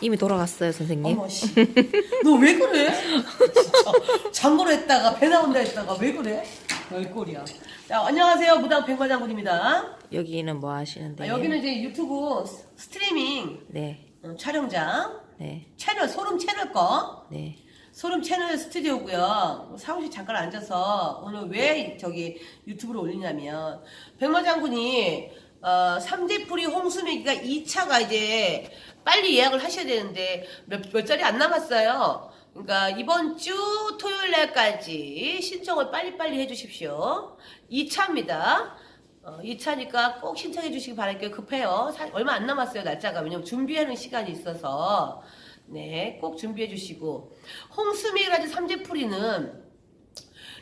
이미 돌아갔어요, 선생님. 어머 씨. 너 왜 그래? 진짜 장보러 했다가 배 나온다 했다가 왜 그래? 너의 꼴이야. 자 안녕하세요 무당 백마장군입니다. 여기는 뭐 하시는데요? 아, 여기는 이제 유튜브 스- 스트리밍 네, 어, 촬영장 네, 채널 소름 채널 거 네. 소름 채널 스튜디오고요. 사무실 잠깐 앉아서 오늘 왜 저기 유튜브로 올리냐면 백마장군이 어, 삼재뿌리 홍수매기가 2차가 이제 빨리 예약을 하셔야 되는데 몇, 몇 자리 안 남았어요. 그러니까 이번 주 토요일 날까지 신청을 빨리빨리 해주십시오. 2차입니다. 어, 2차니까 꼭 신청해 주시기 바랄게요. 급해요. 사- 얼마 안 남았어요, 날짜가. 왜냐면 준비하는 시간이 있어서. 네, 꼭 준비해 주시고. 홍수미라지 삼재풀이는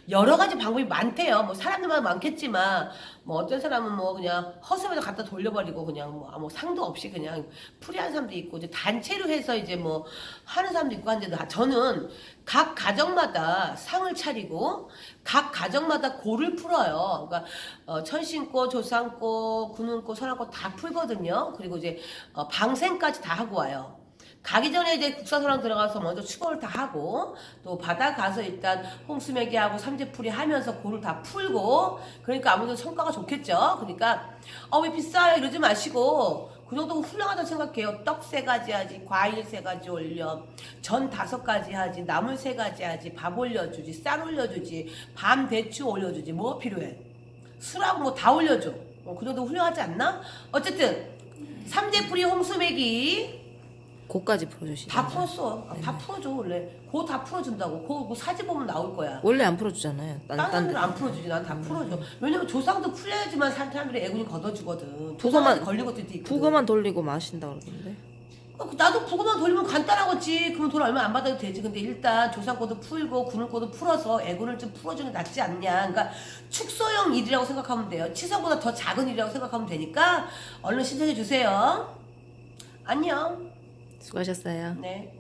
여러 가지 방법이 많대요. 뭐 사람들마다 많겠지만 뭐 어떤 사람은 뭐 그냥 허수에다 갖다 돌려버리고 그냥 뭐 아무 상도 없이 그냥 풀이하는 사람도 있고 이제 단체로 해서 이제 뭐 하는 사람도 있고 한데도 아, 저는 각 가정마다 상을 차리고 각 가정마다 고를 풀어요. 그러니까 어, 천신고, 조상고, 군운고, 선왕고 다 풀거든요. 그리고 이제 어, 방생까지 다 하고 와요. 가기 전에 이제 국사소랑 들어가서 먼저 추고를 다 하고 또 바다 가서 일단 홍수매기 하고 삼재풀이 하면서 고를 다 풀고 그러니까 아무래도 성과가 좋겠죠. 그러니까 어 왜 비싸요 이러지 마시고 그 정도면 훌륭하다고 생각해요. 떡 세 가지 하지, 과일 세 가지 올려, 전 다섯 가지 하지, 나물 세 가지 하지, 밥 올려주지, 쌀 올려주지, 밤 대추 올려주지, 뭐 필요해? 술하고 뭐 다 올려줘. 어, 그 정도 훌륭하지 않나? 어쨌든 삼재풀이 홍수매기 고까지 풀어주시죠. 다 풀었어. 아, 다 풀어줘 원래. 그거 다 풀어준다고. 그거 그 사진 보면 나올 거야. 원래 안 풀어주잖아요. 딴, 다른 딴 사람들은 데. 안 풀어주지. 난 다 풀어줘. 왜냐면 조상도 풀려야지만 사람들이 애군이 걷어주거든. 조상한테 걸린 것도 있거든. 북어만 돌리고 마신다 그러던데. 어, 나도 북어만 돌리면 간단하겠지. 그럼 돈 얼마 안 받아도 되지. 근데 일단 조상고도 풀고 군을고도 풀어서 애군을 좀 풀어주는 게 낫지 않냐. 그러니까 축소형 일이라고 생각하면 돼요. 치성보다 더 작은 일이라고 생각하면 되니까 얼른 신청해 주세요. 안녕. 수고하셨어요. 네.